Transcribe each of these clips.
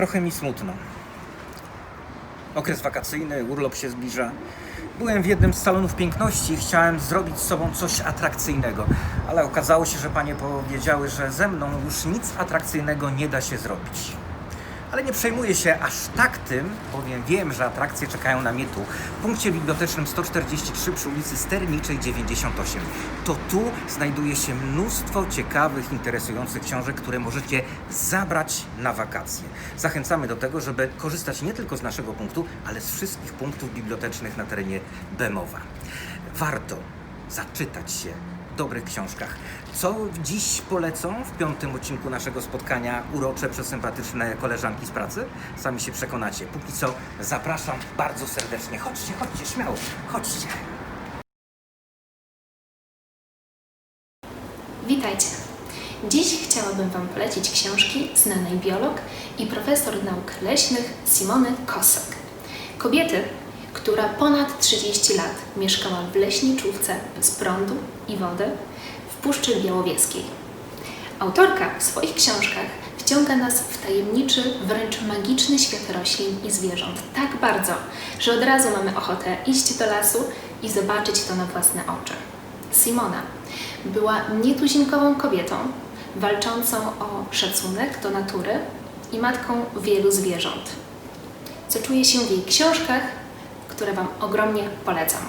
Trochę mi smutno. Okres wakacyjny, urlop się zbliża. Byłem w jednym z salonów piękności i chciałem zrobić z sobą coś atrakcyjnego, ale okazało się, że panie powiedziały, że ze mną już nic atrakcyjnego nie da się zrobić. Ale nie przejmuję się aż tak tym, bowiem wiem, że atrakcje czekają na mnie tu, w punkcie bibliotecznym 143 przy ulicy Sterniczej 98. To tu znajduje się mnóstwo ciekawych, interesujących książek, które możecie zabrać na wakacje. Zachęcamy do tego, żeby korzystać nie tylko z naszego punktu, ale z wszystkich punktów bibliotecznych na terenie Bemowa. Warto zaczytać się dobrych książkach. Co dziś polecą w piątym odcinku naszego spotkania urocze, przesympatyczne koleżanki z pracy? Sami się przekonacie. Póki co zapraszam bardzo serdecznie. Chodźcie, chodźcie, śmiało, chodźcie. Witajcie. Dziś chciałabym Wam polecić książki znanej biolog i profesor nauk leśnych Simony Kosek. Kobiety, która ponad 30 lat mieszkała w leśniczówce bez prądu i wody w Puszczy Białowieskiej. Autorka w swoich książkach wciąga nas w tajemniczy, wręcz magiczny świat roślin i zwierząt tak bardzo, że od razu mamy ochotę iść do lasu i zobaczyć to na własne oczy. Simona była nietuzinkową kobietą, walczącą o szacunek do natury i matką wielu zwierząt. Co czuje się w jej książkach, które Wam ogromnie polecam.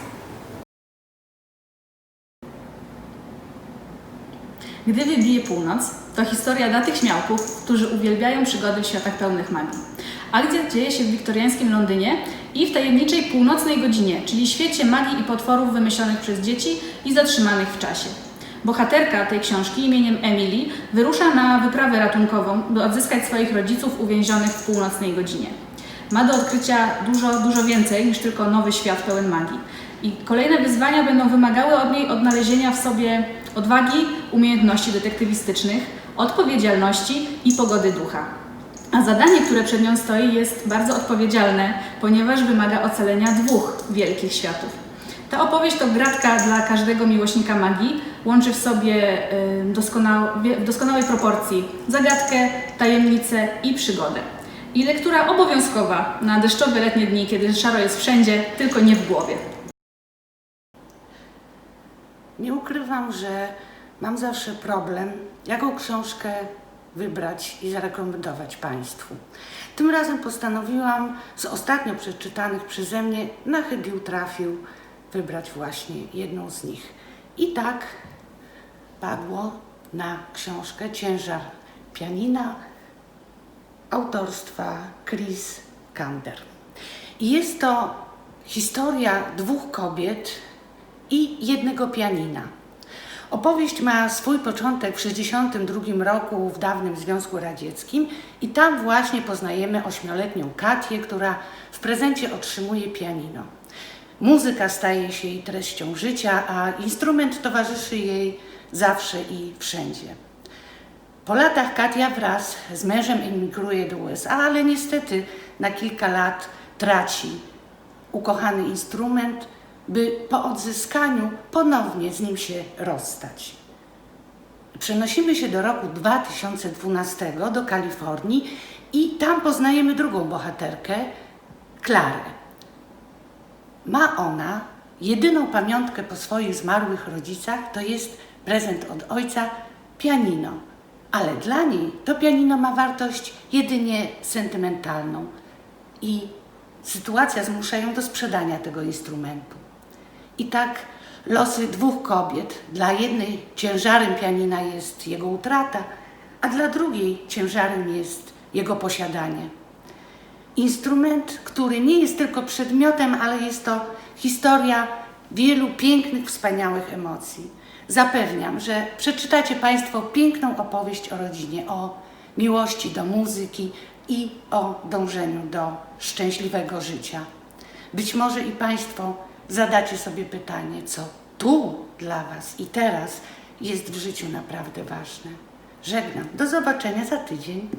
Gdy wybije północ, to historia dla tych śmiałków, którzy uwielbiają przygody w światach pełnych magii. Akcja dzieje się w wiktoriańskim Londynie i w tajemniczej północnej godzinie, czyli świecie magii i potworów wymyślonych przez dzieci i zatrzymanych w czasie. Bohaterka tej książki imieniem Emily wyrusza na wyprawę ratunkową, by odzyskać swoich rodziców uwięzionych w północnej godzinie. Ma do odkrycia dużo, dużo więcej niż tylko nowy świat pełen magii. I kolejne wyzwania będą wymagały od niej odnalezienia w sobie odwagi, umiejętności detektywistycznych, odpowiedzialności i pogody ducha. A zadanie, które przed nią stoi, jest bardzo odpowiedzialne, ponieważ wymaga ocalenia dwóch wielkich światów. Ta opowieść to gratka dla każdego miłośnika magii, łączy w sobie y, w doskonałej proporcji zagadkę, tajemnicę i przygodę. I lektura obowiązkowa na deszczowe letnie dni, kiedy szaro jest wszędzie, tylko nie w głowie. Nie ukrywam, że mam zawsze problem, jaką książkę wybrać i zarekomendować Państwu. Tym razem postanowiłam z ostatnio przeczytanych przeze mnie na chybił trafił wybrać właśnie jedną z nich. I tak padło na książkę Ciężar pianina autorstwa Chris Kander. Jest to historia dwóch kobiet i jednego pianina. Opowieść ma swój początek w 1962 roku w dawnym Związku Radzieckim i tam właśnie poznajemy ośmioletnią Katię, która w prezencie otrzymuje pianino. Muzyka staje się jej treścią życia, a instrument towarzyszy jej zawsze i wszędzie. Po latach Katia wraz z mężem emigruje do USA, ale niestety na kilka lat traci ukochany instrument, by po odzyskaniu ponownie z nim się rozstać. Przenosimy się do roku 2012 do Kalifornii i tam poznajemy drugą bohaterkę, Klarę. Ma ona jedyną pamiątkę po swoich zmarłych rodzicach, to jest prezent od ojca pianino. Ale dla niej to pianino ma wartość jedynie sentymentalną i sytuacja zmusza ją do sprzedania tego instrumentu. I tak losy dwóch kobiet. Dla jednej ciężarem pianina jest jego utrata, a dla drugiej ciężarem jest jego posiadanie. Instrument, który nie jest tylko przedmiotem, ale jest to historia wielu pięknych, wspaniałych emocji. Zapewniam, że przeczytacie Państwo piękną opowieść o rodzinie, o miłości do muzyki i o dążeniu do szczęśliwego życia. Być może i Państwo zadacie sobie pytanie, co tu dla Was i teraz jest w życiu naprawdę ważne. Żegnam. Do zobaczenia za tydzień.